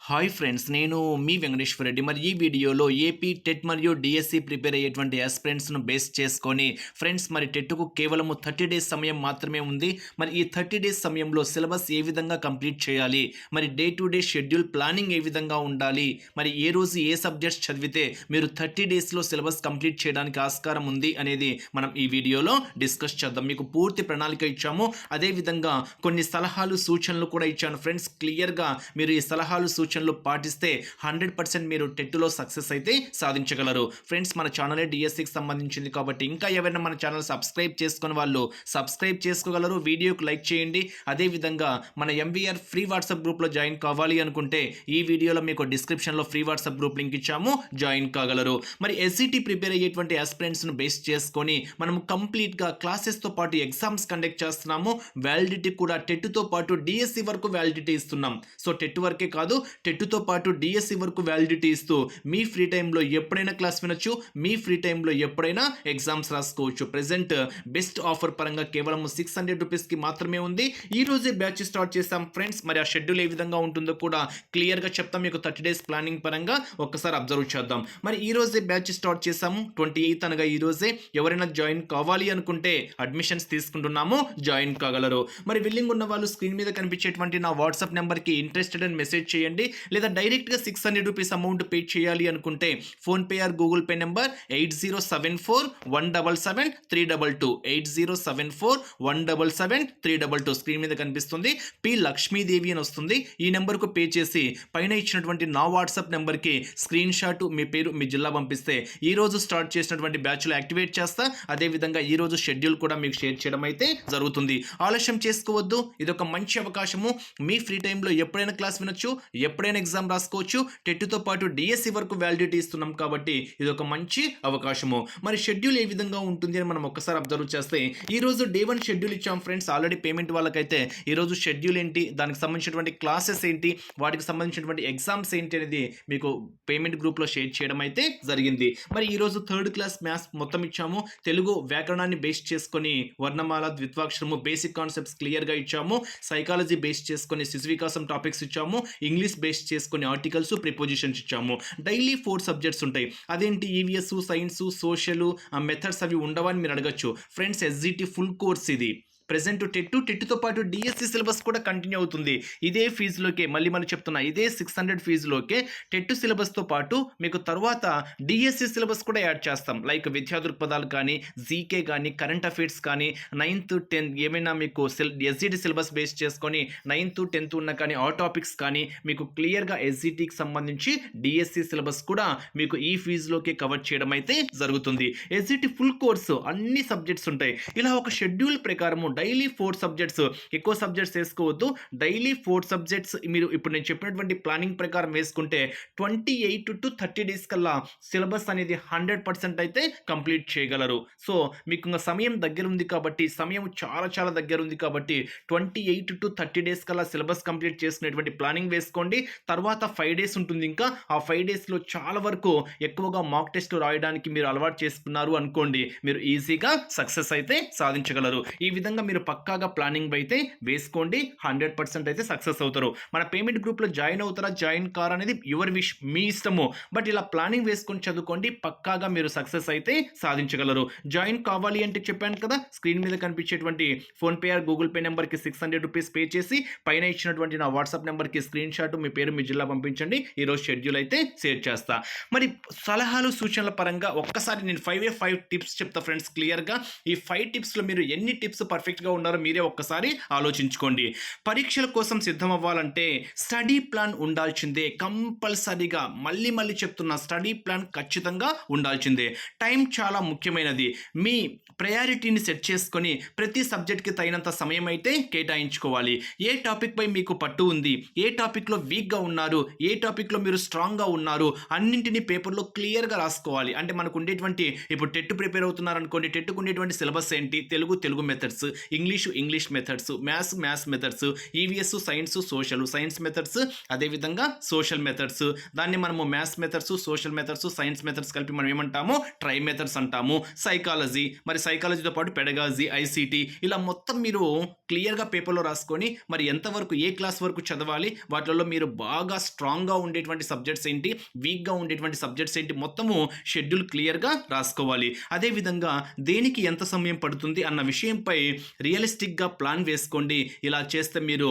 Hi friends నేను మీ వెంకటేశ్వర రెడ్డి. మరి ఈ వీడియోలో ఏపీ టెట్ మరియు డిఎస్సి ప్రిపేర్ అయ్యేటువంటి ఆస్పిరెంట్స్ను బేస్ చేసుకొని ఫ్రెండ్స్ మరి టెట్కు కేవలము థర్టీ డేస్ సమయం మాత్రమే ఉంది. మరి ఈ థర్టీ డేస్ సమయంలో సిలబస్ ఏ విధంగా కంప్లీట్ చేయాలి? మరి day to day schedule planning ఏ విధంగా ఉండాలి? మరి ఏ రోజు ఏ సబ్జెక్ట్స్ చదివితే మీరు థర్టీ డేస్లో సిలబస్ కంప్లీట్ చేయడానికి ఆస్కారం ఉంది అనేది మనం ఈ వీడియోలో డిస్కస్ చేద్దాం. మీకు పూర్తి ప్రణాళిక ఇచ్చాము. అదేవిధంగా కొన్ని సలహాలు సూచనలు కూడా ఇచ్చాను. ఫ్రెండ్స్ క్లియర్గా మీరు ఈ సలహాలు సూచనలు పాటిస్తే హండ్రెడ్ పర్సెంట్ మీరు టెట్లో సక్సెస్ అయితే సాధించగలరు. ఫ్రెండ్స్ మన ఛానలే డిఎస్సికి సంబంధించింది కాబట్టి ఇంకా ఎవరైనా మన ఛానల్ సబ్స్క్రైబ్ చేసుకుని వాళ్ళు సబ్స్క్రైబ్ చేసుకోగలరు. వీడియోకి లైక్ చేయండి. అదేవిధంగా మన ఎంవీఆర్ ఫ్రీ వాట్సాప్ గ్రూప్లో జాయిన్ కావాలి అనుకుంటే ఈ వీడియోలో మీకు డిస్క్రిప్షన్లో ఫ్రీ వాట్సాప్ గ్రూప్ లింక్ ఇచ్చాము. జాయిన్ కాగలరు. మరి ఎస్సిటీ ప్రిపేర్ అయ్యేటువంటి ఆస్పిరెంట్స్ను బేస్ చేసుకొని మనం కంప్లీట్గా క్లాసెస్తో పాటు ఎగ్జామ్స్ కండక్ట్ చేస్తున్నాము. వ్యాలిడిటీ కూడా టెట్తో పాటు డిఎస్సి వరకు వ్యాలిడిటీ ఇస్తున్నాం. సో టెట్ వరకే కాదు టెట్తో పాటు డిఎస్సి వరకు వ్యాలిడిటీ ఇస్తూ మీ ఫ్రీ టైంలో ఎప్పుడైనా క్లాస్ వినొచ్చు మీ ఫ్రీ టైంలో ఎప్పుడైనా ఎగ్జామ్స్ రాసుకోవచ్చు. ప్రెసెంట్ బెస్ట్ ఆఫర్ పరంగా కేవలం సిక్స్ హండ్రెడ్ రూపీస్కి మాత్రమే ఉంది. ఈ రోజే బ్యాచ్ స్టార్ట్ చేసాం ఫ్రెండ్స్ మరి ఆ షెడ్యూల్ ఏ విధంగా ఉంటుందో కూడా క్లియర్గా చెప్తాం. మీకు థర్టీ డేస్ ప్లానింగ్ పరంగా ఒక్కసారి అబ్జర్వ్ చేద్దాం. మరి ఈ రోజే బ్యాచ్ స్టార్ట్ చేసాము ట్వంటీ ఎయిత్ అనగా ఈ రోజే ఎవరైనా జాయిన్ కావాలి అనుకుంటే అడ్మిషన్స్ తీసుకుంటున్నాము జాయిన్ కాగలరు. మరి విల్లింగ్ ఉన్న వాళ్ళు స్క్రీన్ మీద కనిపించేటువంటి నా వాట్సాప్ నెంబర్కి ఇంట్రెస్టెడ్ అని మెసేజ్ చేయండి. లేదా డైరెక్ట్గా six hundred rupees amount pay చేయాలి అనుకుంటే PhonePe or Google pay number eight zero seven four one double seven three double two. Eight zero seven four one double seven three double two. Screen మీద కనిపిస్తుంది. P Lakshmidevi అని వస్తుంది. ఈ నెంబర్కు pay చేసి పైన ఇచ్చినటువంటి నా వాట్సాప్ నెంబర్కి స్క్రీన్ షాట్ మీ పేరు మీ జిల్లా పంపిస్తే ఈ రోజు స్టార్ట్ చేసినటువంటి బ్యాచ్లో యాక్టివేట్ చేస్తా. అదేవిధంగా ఈ రోజు షెడ్యూల్ కూడా మీకు షేర్ చేయడం అయితే జరుగుతుంది. ఆలస్యం చేసుకోవద్దు. ఇది ఒక మంచి అవకాశము. మీ ఫ్రీ టైంలో ఎప్పుడైనా క్లాస్ వినొచ్చు ఎప్పుడైనా ఎగ్జామ్ రాసుకోవచ్చు. టెట్తో పాటు డిఎస్సి వరకు వ్యాలిడిటీ ఇస్తున్నాం కాబట్టి ఇది ఒక మంచి అవకాశము. మరి షెడ్యూల్ ఏ విధంగా ఉంటుంది అని మనం ఒక్కసారి అబ్జర్వ్ చేస్తే ఈ రోజు డే వన్ షెడ్యూల్ ఇచ్చాం ఫ్రెండ్స్ ఆల్రెడీ పేమెంట్ వాళ్ళకైతే ఈ రోజు షెడ్యూల్ ఏంటి? దానికి సంబంధించినటువంటి క్లాసెస్ ఏంటి? వాటికి సంబంధించినటువంటి ఎగ్జామ్స్ ఏంటి అనేది మీకు పేమెంట్ గ్రూప్లో షేర్ చేయడం అయితే జరిగింది. మరి ఈ రోజు థర్డ్ క్లాస్ మ్యాథ్స్ మొత్తం ఇచ్చాము. తెలుగు వ్యాకరణాన్ని బేస్ చేసుకొని వర్ణమాల ద్విత్వాక్షరము బేసిక్ కాన్సెప్ట్స్ క్లియర్గా ఇచ్చాము. సైకాలజీ బేస్ చేసుకొని శిశు వికాసం టాపిక్స్ ఇచ్చాము. ఇంగ్లీష్ బేస్ చేసుకొని ఆర్టికల్స్ ప్రిపోజిషన్స్ ఇచ్చాము. డైలీ ఫోర్ సబ్జెక్ట్స్ ఉంటాయి. అదేంటి? ఈవీఎస్ సైన్స్ సోషల్ మెథడ్స్ అవి ఉండవని మీరు అడగచ్చు. ఫ్రెండ్స్ ఎస్జిటి ఫుల్ కోర్స్ ఇది. ప్రజెంట్ టెట్ టెట్తో పాటు డిఎస్సి సిలబస్ కూడా కంటిన్యూ అవుతుంది. ఇదే ఫీజులోకే మళ్ళీ మనం చెప్తున్నా ఇదే సిక్స్ హండ్రెడ్ ఫీజులోకే టెట్ సిలబస్తో పాటు మీకు తర్వాత డిఎస్సి సిలబస్ కూడా యాడ్ చేస్తాం. లైక్ విద్యా దృక్పథాలు కానీ జీకే కానీ కరెంట్ అఫైర్స్ కానీ నైన్త్ టెన్త్ ఏమైనా మీకు సిల్ ఎస్జిటి సిలబస్ బేస్ చేసుకొని నైన్త్ టెన్త్ ఉన్న కానీ ఆ టాపిక్స్ కానీ మీకు క్లియర్గా ఎస్జిటికి సంబంధించి డిఎస్సి సిలబస్ కూడా మీకు ఈ ఫీజులోకే కవర్ చేయడం అయితే జరుగుతుంది. ఎస్జిటి ఫుల్ కోర్సు అన్ని సబ్జెక్ట్స్ ఉంటాయి. ఇలా ఒక షెడ్యూల్ ప్రకారము డైలీ ఫోర్ సబ్జెక్ట్స్ ఎక్కువ సబ్జెక్ట్స్ వేసుకోవద్దు. డైలీ ఫోర్ సబ్జెక్ట్స్ మీరు ఇప్పుడు నేను చెప్పినటువంటి ప్లానింగ్ ప్రకారం వేసుకుంటే twenty eight to thirty days కల్లా సిలబస్ అనేది హండ్రెడ్ పర్సెంట్ అయితే కంప్లీట్ చేయగలరు. సో మీకు ఇంకా సమయం దగ్గర ఉంది కాబట్టి సమయం చాలా చాలా దగ్గర ఉంది కాబట్టి twenty eight to thirty days కల్లా సిలబస్ కంప్లీట్ చేసుకునేటువంటి ప్లానింగ్ వేసుకోండి. తర్వాత ఫైవ్ డేస్ ఉంటుంది ఇంకా. ఆ ఫైవ్ డేస్లో చాలా వరకు ఎక్కువగా మాక్ టెస్ట్ రాయడానికి మీరు అలవాటు చేసుకున్నారు అనుకోండి. మీరు ఈజీగా సక్సెస్ అయితే సాధించగలరు. ఈ విధంగా మీరు పక్కాగా ప్లానింగ్ అయితే వేసుకోండి. హండ్రెడ్ పర్సెంట్ అయితే సక్సెస్ అవుతారు. మన పేమెంట్ గ్రూప్లో జాయిన్ అవుతారా? జాయిన్ కార్ అనేది యువర్ విష్ మీ ఇష్టము. బట్ ఇలా ప్లానింగ్ వేసుకొని చదువుకోండి. పక్కాగా మీరు సక్సెస్ అయితే సాధించగలరు. జాయిన్ కావాలి అంటే చెప్పాను కదా? స్క్రీన్ మీద కనిపించేటువంటి ఫోన్పే ఆర్ గూగుల్ పే నెంబర్కి సిక్స్ హండ్రెడ్ రూపీస్ పే చేసి పైన ఇచ్చినటువంటి నా వాట్సాప్ నెంబర్కి స్క్రీన్ షాట్ మీ పేరు మీ జిల్లా పంపించండి. ఈరోజు షెడ్యూల్ అయితే షేర్ చేస్తా. మరి సలహాలు సూచనల పరంగా ఒక్కసారి నేను ఫైవ్ ఏ ఫైవ్ టిప్స్ చెప్తా ఫ్రెండ్స్ క్లియర్గా ఈ ఫైవ్ టిప్స్లో మీరు ఎన్ని టిప్స్ పర్ఫెక్ట్ పర్ఫెక్ట్గా ఉన్నారో మీరే ఒక్కసారి ఆలోచించుకోండి. పరీక్షల కోసం సిద్ధం అవ్వాలంటే స్టడీ ప్లాన్ ఉండాల్సిందే కంపల్సరీగా మళ్ళీ మళ్ళీ చెప్తున్న స్టడీ ప్లాన్ ఖచ్చితంగా ఉండాల్సిందే. టైం చాలా ముఖ్యమైనది. మీ ప్రయారిటీని సెట్ చేసుకొని ప్రతి సబ్జెక్ట్కి తగినంత సమయం అయితే కేటాయించుకోవాలి. ఏ టాపిక్పై మీకు పట్టు ఉంది ఏ టాపిక్లో వీక్గా ఉన్నారు ఏ టాపిక్లో మీరు స్ట్రాంగ్గా ఉన్నారు అన్నింటినీ పేపర్లో క్లియర్గా రాసుకోవాలి. అంటే మనకు ఉండేటువంటి ఇప్పుడు టెట్ ప్రిపేర్ అవుతున్నారు అనుకోండి టెట్కు ఉండేటువంటి సిలబస్ ఏంటి? Telugu Telugu methods English English methods maths maths methods EVS science social science methods అదేవిధంగా సోషల్ మెథడ్స్ దాన్ని మనము maths methods social methods science methods కలిపి మనం ఏమంటాము? ట్రై మెథడ్స్ అంటాము. సైకాలజీ మరి సైకాలజీతో పాటు పెడగాజీ ఐసీటీ ఇలా మొత్తం మీరు క్లియర్గా పేపర్లో రాసుకొని మరి ఎంతవరకు ఏ క్లాస్ వరకు చదవాలి వాటిల్లో మీరు బాగా స్ట్రాంగ్గా ఉండేటువంటి సబ్జెక్ట్స్ ఏంటి వీక్గా ఉండేటువంటి సబ్జెక్ట్స్ ఏంటి మొత్తము షెడ్యూల్ క్లియర్గా రాసుకోవాలి. అదేవిధంగా దేనికి ఎంత సమయం పడుతుంది అన్న విషయంపై రియలిస్టిక్గా ప్లాన్ వేసుకోండి. ఇలా చేస్తే మీరు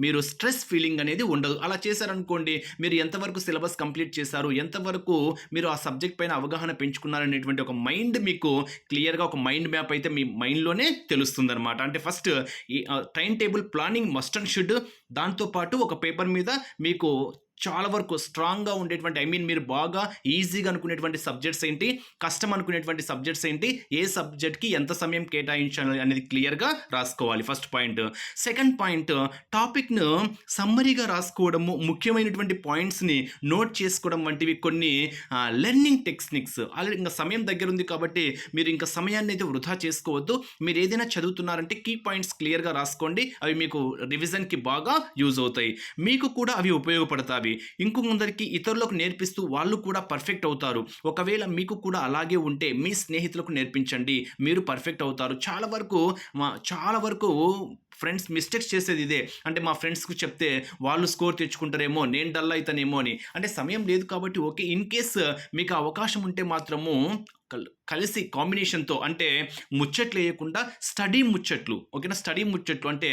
మీరు స్ట్రెస్ ఫీలింగ్ అనేది ఉండదు. అలా చేశారనుకోండి మీరు ఎంతవరకు సిలబస్ కంప్లీట్ చేశారు ఎంతవరకు మీరు ఆ సబ్జెక్ట్ పైన అవగాహన పెంచుకున్నారనేటువంటి ఒక మైండ్ మీకు క్లియర్గా ఒక మైండ్ మ్యాప్ అయితే మీ మైండ్లోనే తెలుస్తుందనమాట అంటే ఫస్ట్ ఈ time table planning must and should. దాంతోపాటు ఒక పేపర్ మీద మీకు చాలా వరకు స్ట్రాంగ్గా ఉండేటువంటి ఐ మీన్ మీరు బాగా ఈజీగా అనుకునేటువంటి సబ్జెక్ట్స్ ఏంటి? కష్టం అనుకునేటువంటి సబ్జెక్ట్స్ ఏంటి? ఏ సబ్జెక్ట్కి ఎంత సమయం కేటాయించాలి అనేది క్లియర్గా రాసుకోవాలి. ఫస్ట్ పాయింట్ సెకండ్ పాయింట్ టాపిక్ను సమ్మరీగా రాసుకోవడము ముఖ్యమైనటువంటి పాయింట్స్ని నోట్ చేసుకోవడం వంటివి కొన్ని లెర్నింగ్ టెక్నిక్స్ ఆల్రెడీ ఇంకా సమయం దగ్గర ఉంది కాబట్టి మీరు ఇంకా సమయాన్ని అయితే వృధా చేసుకోవద్దు. మీరు ఏదైనా చదువుతున్నారంటే కీ పాయింట్స్ క్లియర్గా రాసుకోండి. అవి మీకు రివిజన్కి బాగా యూజ్ అవుతాయి. మీకు కూడా అవి ఉపయోగపడతాయి. ఇంకొందరికి ఇతరులకు నేర్పిస్తూ వాళ్ళు కూడా పర్ఫెక్ట్ అవుతారు. ఒకవేళ మీకు కూడా అలాగే ఉంటే మీ స్నేహితులకు నేర్పించండి. మీరు పర్ఫెక్ట్ అవుతారు. చాలా వరకు మా- చాలా వరకు ఫ్రెండ్స్ మిస్టేక్స్ చేసేది ఇదే. అంటే మా ఫ్రెండ్స్కి చెప్తే వాళ్ళు స్కోర్ తెచ్చుకుంటారేమో నేను డల్ అవుతానేమో అని. అంటే సమయం లేదు కాబట్టి ఓకే ఇన్ కేస్ మీకు అవకాశం ఉంటే మాత్రము కలిసి కాంబినేషన్తో అంటే ముచ్చట్లు వేయకుండా స్టడీ ముచ్చట్లు ఓకేనా? స్టడీ ముచ్చట్లు అంటే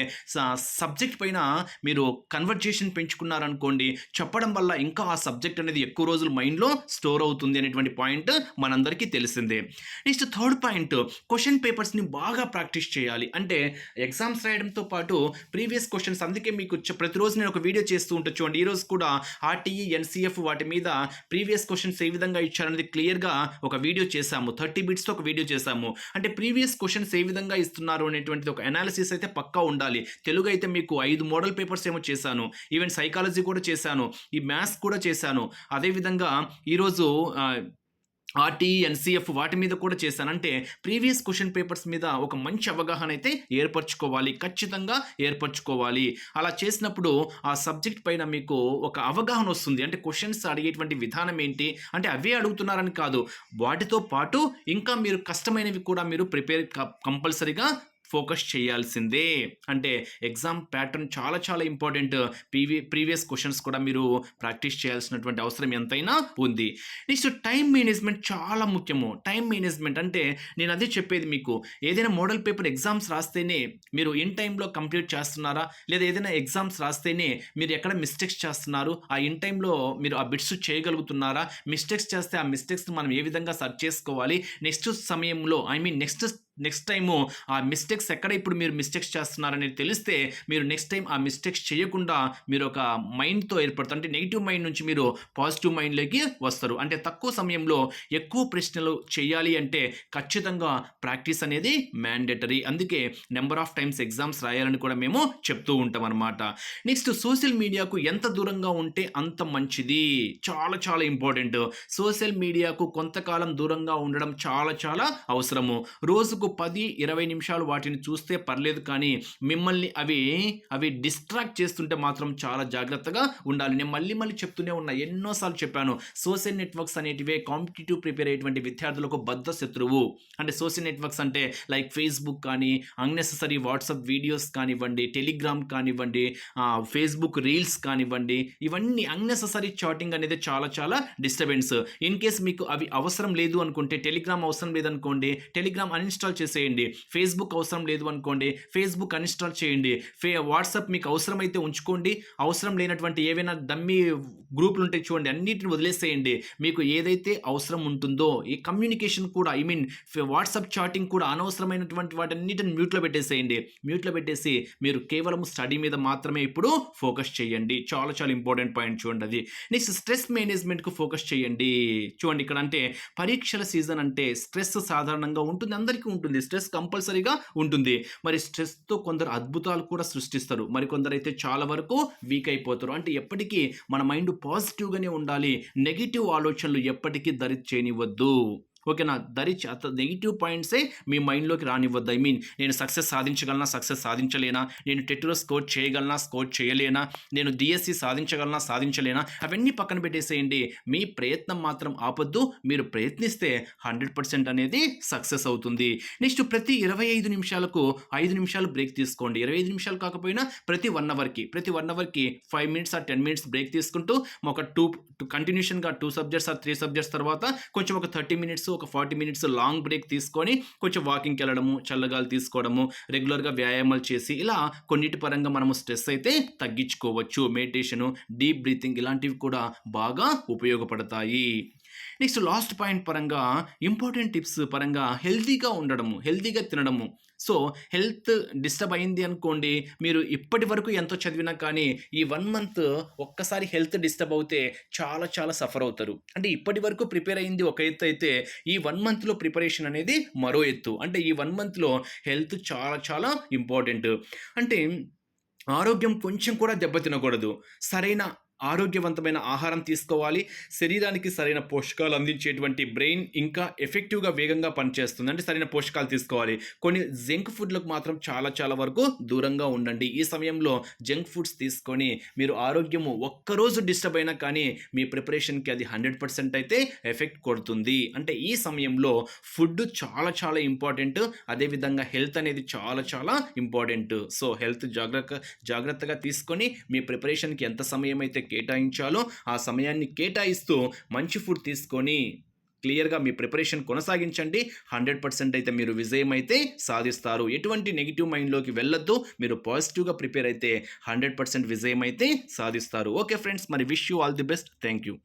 సబ్జెక్ట్ పైన మీరు కన్వర్జేషన్ పెంచుకున్నారనుకోండి చెప్పడం వల్ల ఇంకా ఆ సబ్జెక్ట్ అనేది ఎక్కువ రోజులు మైండ్లో స్టోర్ అవుతుంది అనేటువంటి పాయింట్ మనందరికీ తెలిసిందే. నెక్స్ట్ థర్డ్ పాయింట్ క్వశ్చన్ పేపర్స్ని బాగా ప్రాక్టీస్ చేయాలి. అంటే ఎగ్జామ్స్ రాయడంతో పాటు ప్రీవియస్ క్వశ్చన్స్ అందుకే మీకు ప్రతిరోజు నేను ఒక వీడియో చేస్తూ ఉంటా చూడండి. ఈరోజు కూడా ఆర్టీఈ ఎన్సీఎఫ్ వాటి మీద ప్రీవియస్ క్వశ్చన్స్ ఏ విధంగా ఇచ్చారనేది క్లియర్గా ఒక వీడియో చేశాము. థర్టీ బిట్స్తో ఒక వీడియో చేశాము. అంటే ప్రీవియస్ క్వశ్చన్స్ ఏ విధంగా ఇస్తున్నారు అనేటువంటిది ఒక అనాలిసిస్ అయితే పక్కా ఉండాలి. తెలుగు అయితే మీకు ఐదు మోడల్ పేపర్స్ ఏమో చేశాను. ఈవెన్ సైకాలజీ కూడా చేశాను. ఈ మ్యాథ్స్ కూడా చేశాను. అదేవిధంగా ఈరోజు ఆర్టీ ఎన్సీఎఫ్ వాటి మీద కూడా చేశానంటే ప్రీవియస్ క్వశ్చన్ పేపర్స్ మీద ఒక మంచి అవగాహన అయితే ఏర్పరచుకోవాలి. ఖచ్చితంగా ఏర్పరచుకోవాలి. అలా చేసినప్పుడు ఆ సబ్జెక్ట్ పైన మీకు ఒక అవగాహన వస్తుంది. అంటే క్వశ్చన్స్ అడిగేటువంటి విధానం ఏంటి? అంటే అవే అడుగుతున్నారని కాదు. వాటితో పాటు ఇంకా మీరు కష్టమైనవి కూడా మీరు ప్రిపేర్ కంపల్సరీగా ఫోకస్ చేయాల్సిందే. అంటే ఎగ్జామ్ ప్యాటర్న్ చాలా చాలా ఇంపార్టెంట్. ప్రీవి ప్రీవియస్ క్వశ్చన్స్ కూడా మీరు ప్రాక్టీస్ చేయాల్సినటువంటి అవసరం ఎంతైనా ఉంది. నెక్స్ట్ టైం మేనేజ్మెంట్ చాలా ముఖ్యము. టైం మేనేజ్మెంట్ అంటే నేను అదే చెప్పేది మీకు. ఏదైనా మోడల్ పేపర్ ఎగ్జామ్స్ రాస్తేనే మీరు ఇన్ టైంలో కంప్లీట్ చేస్తున్నారా? లేదా ఏదైనా ఎగ్జామ్స్ రాస్తేనే మీరు ఎక్కడ మిస్టేక్స్ చేస్తున్నారు? ఆ ఇన్ టైంలో మీరు ఆ బిట్స్ చేయగలుగుతున్నారా? మిస్టేక్స్ చేస్తే ఆ మిస్టేక్స్ మనం ఏ విధంగా సర్చ్ చేసుకోవాలి? నెక్స్ట్ సమయంలో I mean next next time ఆ మిస్టేక్స్ ఎక్కడ ఇప్పుడు మీరు మిస్టేక్స్ చేస్తున్నారనేది తెలిస్తే మీరు నెక్స్ట్ టైం ఆ మిస్టేక్స్ చేయకుండా మీరు ఒక మైండ్తో ఏర్పడతారు అంటే నెగిటివ్ మైండ్ నుంచి మీరు పాజిటివ్ మైండ్లోకి వస్తారు. అంటే తక్కువ సమయంలో ఎక్కువ ప్రశ్నలు చేయాలి అంటే ఖచ్చితంగా ప్రాక్టీస్ అనేది మ్యాండేటరీ. అందుకే నెంబర్ ఆఫ్ టైమ్స్ ఎగ్జామ్స్ రాయాలని కూడా మేము చెప్తూ ఉంటాం అనమాట నెక్స్ట్ సోషల్ మీడియాకు ఎంత దూరంగా ఉంటే అంత మంచిది. చాలా చాలా ఇంపార్టెంట్. సోషల్ మీడియాకు కొంతకాలం దూరంగా ఉండడం చాలా చాలా అవసరము. రోజుకు పది ఇరవై నిమిషాలు వాటిని చూస్తే పర్లేదు కానీ మిమ్మల్ని అవి అవి డిస్ట్రాక్ట్ చేస్తుంటే మాత్రం చాలా జాగ్రత్తగా ఉండాలి. నేను మళ్ళీ మళ్ళీ చెప్తూనే ఉన్నా. ఎన్నోసార్లు చెప్పాను సోషల్ నెట్వర్క్స్ అనేటివే కాంపిటేటివ్ ప్రిపేర్ అయ్యేటువంటి విద్యార్థులకు బద్ద శత్రువు. అంటే సోషల్ నెట్వర్క్స్ అంటే లైక్ ఫేస్బుక్ కానీ అన్నెసరీ వాట్సాప్ వీడియోస్ కానివ్వండి టెలిగ్రామ్ కానివ్వండి ఫేస్బుక్ రీల్స్ కానివ్వండి ఇవన్నీ అన్నెసరీ చాటింగ్ అనేది చాలా చాలా డిస్టర్బెన్స్ ఇన్ కేస్ మీకు అవి అవసరం లేదు అనుకుంటే టెలిగ్రామ్ అవసరం లేదనుకోండి టెలిగ్రామ్ అన్ఇన్స్టాల్ చేసేయండి. ఫేస్బుక్ అవసరం లేదు అనుకోండి. ఫేస్బుక్ అన్ఇన్స్టాల్ చేయండి. ఫే వాట్సాప్ మీకు అవసరమైతే ఉంచుకోండి. అవసరం లేనటువంటి ఏవైనా దమ్మి గ్రూపులు ఉంటాయి చూడండి అన్నిటిని వదిలేసేయండి. మీకు ఏదైతే అవసరం ఉంటుందో ఈ కమ్యూనికేషన్ కూడా ఐ మీన్ వాట్సాప్ చాటింగ్ కూడా అనవసరమైనటువంటి వాటన్నిటిని మ్యూట్లో పెట్టేసేయండి. మ్యూట్లో పెట్టేసి మీరు కేవలం స్టడీ మీద మాత్రమే ఇప్పుడు ఫోకస్ చేయండి. చాలా చాలా ఇంపార్టెంట్ పాయింట్ చూడండి అది. నెక్స్ట్ స్ట్రెస్ మేనేజ్మెంట్కు ఫోకస్ చేయండి. చూడండి ఇక్కడ అంటే పరీక్షల సీజన్ అంటే స్ట్రెస్ సాధారణంగా ఉంటుంది. అందరికీ ఉంటుంది. ఉంటుంది. స్ట్రెస్ కంపల్సరీగా ఉంటుంది. మరి స్ట్రెస్తో కొందరు అద్భుతాలు కూడా సృష్టిస్తారు. మరి కొందరు అయితే చాలా వరకు వీక్ అయిపోతారు. అంటే ఎప్పటికీ మన మైండ్ పాజిటివ్గానే ఉండాలి. నెగిటివ్ ఆలోచనలు ఎప్పటికీ దరి చేయనివ్వద్దు ఓకేనా దరి నెగిటివ్ పాయింట్సే మీ మైండ్లోకి రానివ్వద్దు. ఐ మీన్ నేను సక్సెస్ సాధించగలనా సక్సెస్ సాధించలేనా? నేను టెట్లో స్కోర్ చేయగలనా స్కోర్ చేయలేనా? నేను డిఎస్సి సాధించగలనా సాధించలేనా? అవన్నీ పక్కన పెట్టేసేయండి. మీ ప్రయత్నం మాత్రం ఆపొద్దు. మీరు ప్రయత్నిస్తే హండ్రెడ్ పర్సెంట్ అనేది సక్సెస్ అవుతుంది. నెక్స్ట్ ప్రతి ఇరవై ఐదు నిమిషాలకు ఐదు నిమిషాలు బ్రేక్ తీసుకోండి. ఇరవై ఐదు నిమిషాలు కాకపోయినా ప్రతి వన్ అవర్కి ప్రతి one అవర్కి five minutes or ten minutes break తీసుకుంటూ ఒక two కంటిన్యూషన్గా two subjects or three subjects తర్వాత కొంచెం ఒక థర్టీ మినిట్స్ ఒక ఫార్టీ మినిట్స్ లాంగ్ బ్రేక్ తీసుకొని కొంచెం వాకింగ్కి వెళ్ళడము చల్లగాలు తీసుకోవడము రెగ్యులర్గా వ్యాయామాలు చేసి ఇలా కొన్నిటి పరంగా మనము స్ట్రెస్ అయితే తగ్గించుకోవచ్చు. మెడిటేషను డీప్ బ్రీతింగ్ ఇలాంటివి కూడా బాగా ఉపయోగపడతాయి. నెక్స్ట్ లాస్ట్ పాయింట్ పరంగా ఇంపార్టెంట్ టిప్స్ పరంగా హెల్తీగా ఉండడము హెల్తీగా తినడము. సో హెల్త్ డిస్టర్బ్ అయింది అనుకోండి మీరు ఇప్పటి వరకు ఎంతో చదివినా కానీ ఈ వన్ మంత్ ఒక్కసారి హెల్త్ డిస్టర్బ్ అవుతే చాలా చాలా సఫర్ అవుతారు. అంటే ఇప్పటి వరకు ప్రిపేర్ అయింది ఒక ఎత్తు అయితే ఈ వన్ మంత్లో ప్రిపరేషన్ అనేది మరో ఎత్తు. అంటే ఈ వన్ మంత్లో హెల్త్ చాలా చాలా ఇంపార్టెంట్. అంటే ఆరోగ్యం కొంచెం కూడా దెబ్బతినకూడదు సరైన ఆరోగ్యవంతమైన ఆహారం తీసుకోవాలి. శరీరానికి సరైన పోషకాలు అందించేటువంటి బ్రెయిన్ ఇంకా ఎఫెక్టివ్గా వేగంగా పనిచేస్తుంది అంటే సరైన పోషకాలు తీసుకోవాలి. కొన్ని జంక్ ఫుడ్లకు మాత్రం చాలా చాలా వరకు దూరంగా ఉండండి. ఈ సమయంలో జంక్ ఫుడ్స్ తీసుకొని మీరు ఆరోగ్యము ఒక్కరోజు డిస్టర్బ్ అయినా కానీ మీ ప్రిపరేషన్కి అది హండ్రెడ్ పర్సెంట్ అయితే ఎఫెక్ట్ కొడుతుంది. అంటే ఈ సమయంలో ఫుడ్ చాలా చాలా ఇంపార్టెంట్. అదేవిధంగా హెల్త్ అనేది చాలా చాలా ఇంపార్టెంట్. సో హెల్త్ జాగ్రత్త జాగ్రత్తగా తీసుకొని మీ ప్రిపరేషన్కి ఎంత సమయం అయితే కేటాయించాలో ఆ సమయాన్ని కేటాయిస్తూ మంచి ఫుడ్ తీసుకొని క్లియర్గా మీ ప్రిపరేషన్ కొనసాగించండి. హండ్రెడ్ పర్సెంట్ అయితే మీరు విజయం అయితే సాధిస్తారు. ఎటువంటి నెగిటివ్ మైండ్లోకి వెళ్ళొద్దు. మీరు పాజిటివ్గా ప్రిపేర్ అయితే హండ్రెడ్ పర్సెంట్ విజయం అయితే సాధిస్తారు. ఓకే ఫ్రెండ్స్ మరి wish you all the best. Thank you